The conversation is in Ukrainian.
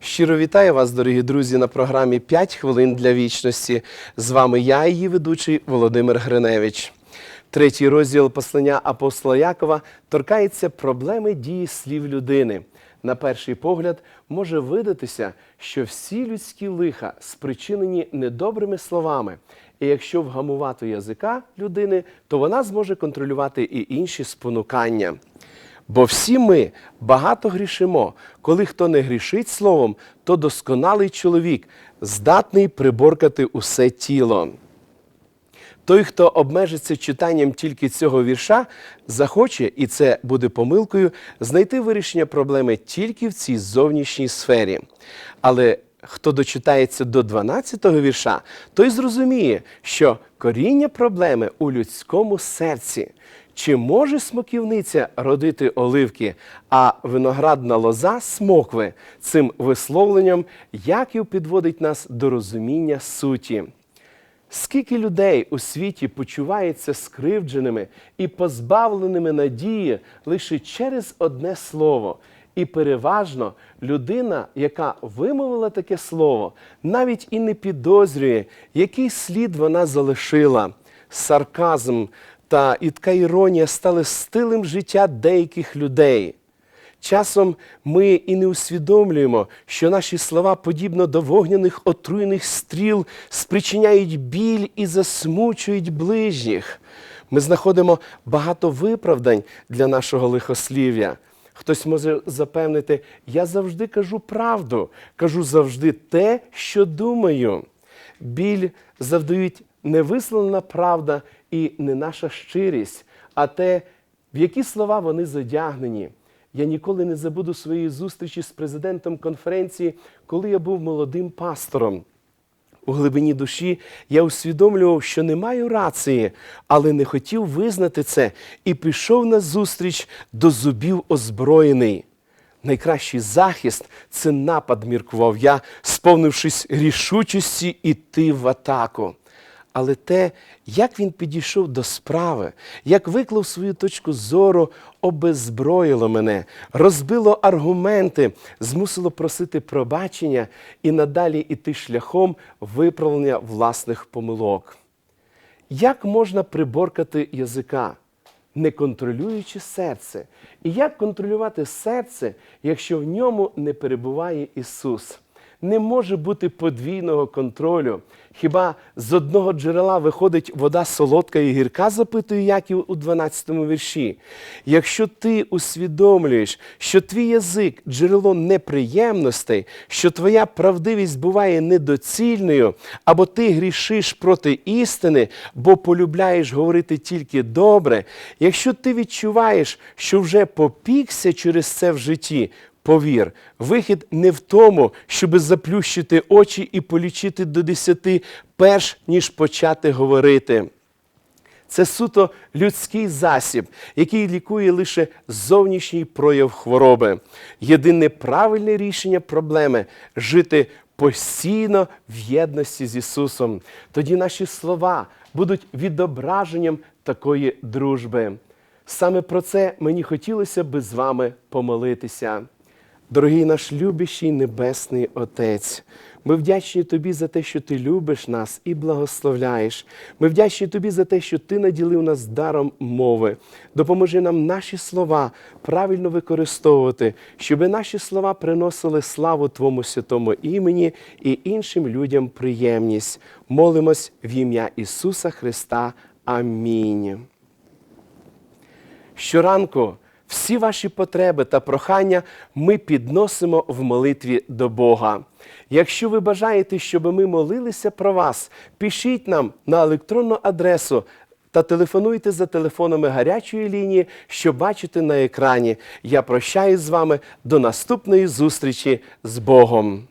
Щиро вітаю вас, дорогі друзі, на програмі «5 хвилин для вічності. З вами я, її ведучий Володимир Гриневич. Третій розділ послання апостола Якова торкається проблеми дії слів людини. На перший погляд може видатися, що всі людські лиха спричинені недобрими словами. І якщо вгамувати язика людини, то вона зможе контролювати і інші спонукання. Бо всі ми багато грішимо. Коли хто не грішить словом, то досконалий чоловік, здатний приборкати усе тіло. Той, хто обмежиться читанням тільки цього вірша, захоче, і це буде помилкою, знайти вирішення проблеми тільки в цій зовнішній сфері. Але хто дочитається до 12-го вірша, той зрозуміє, що коріння проблеми у людському серці. Чи може смоківниця родити оливки, а виноградна лоза смокви? Цим висловленням Яків підводить нас до розуміння суті. Скільки людей у світі почуваються скривдженими і позбавленими надії лише через одне слово. І переважно людина, яка вимовила таке слово, навіть і не підозрює, який слід вона залишила. Сарказм та і така іронія стали стилем життя деяких людей. Часом ми і не усвідомлюємо, що наші слова, подібно до вогняних отруйних стріл, спричиняють біль і засмучують ближніх. Ми знаходимо багато виправдань для нашого лихослів'я. Хтось може запевнити, я завжди кажу правду, кажу завжди те, що думаю. Біль завдають невисловлена правда і не наша щирість, а те, в які слова вони задягнені. Я ніколи не забуду своєї зустрічі з президентом конференції, коли я був молодим пастором. У глибині душі я усвідомлював, що не маю рації, але не хотів визнати це і пішов на зустріч до зубів озброєний. Найкращий захист це напад, міркував я, сповнившись рішучості іти в атаку. Але те, як він підійшов до справи, як виклав свою точку зору, обезброїло мене, розбило аргументи, змусило просити пробачення і надалі іти шляхом виправлення власних помилок. Як можна приборкати язика, не контролюючи серце? І як контролювати серце, якщо в ньому не перебуває Ісус? Не може бути подвійного контролю. Хіба з одного джерела виходить вода солодка і гірка, запитує Яків у 12-му вірші. Якщо ти усвідомлюєш, що твій язик джерело неприємностей, що твоя правдивість буває недоцільною, або ти грішиш проти істини, бо полюбляєш говорити тільки добре, якщо ти відчуваєш, що вже попікся через це в житті, Повір, вихід не в тому, щоб заплющити очі і полічити до десяти, перш ніж почати говорити. Це суто людський засіб, який лікує лише зовнішній прояв хвороби. Єдине правильне рішення проблеми жити постійно в єдності з Ісусом. Тоді наші слова будуть відображенням такої дружби. Саме про це мені хотілося би з вами помолитися. Дорогий наш любящий Небесний Отець, ми вдячні Тобі за те, що Ти любиш нас і благословляєш. Ми вдячні Тобі за те, що Ти наділив нас даром мови. Допоможи нам наші слова правильно використовувати, щоб наші слова приносили славу Твому святому імені і іншим людям приємність. Молимось в ім'я Ісуса Христа. Амінь. Щоранку всі ваші потреби та прохання ми підносимо в молитві до Бога. Якщо ви бажаєте, щоб ми молилися про вас, пишіть нам на електронну адресу та телефонуйте за телефонами гарячої лінії, що бачите на екрані. Я прощаюсь з вами до наступної зустрічі з Богом.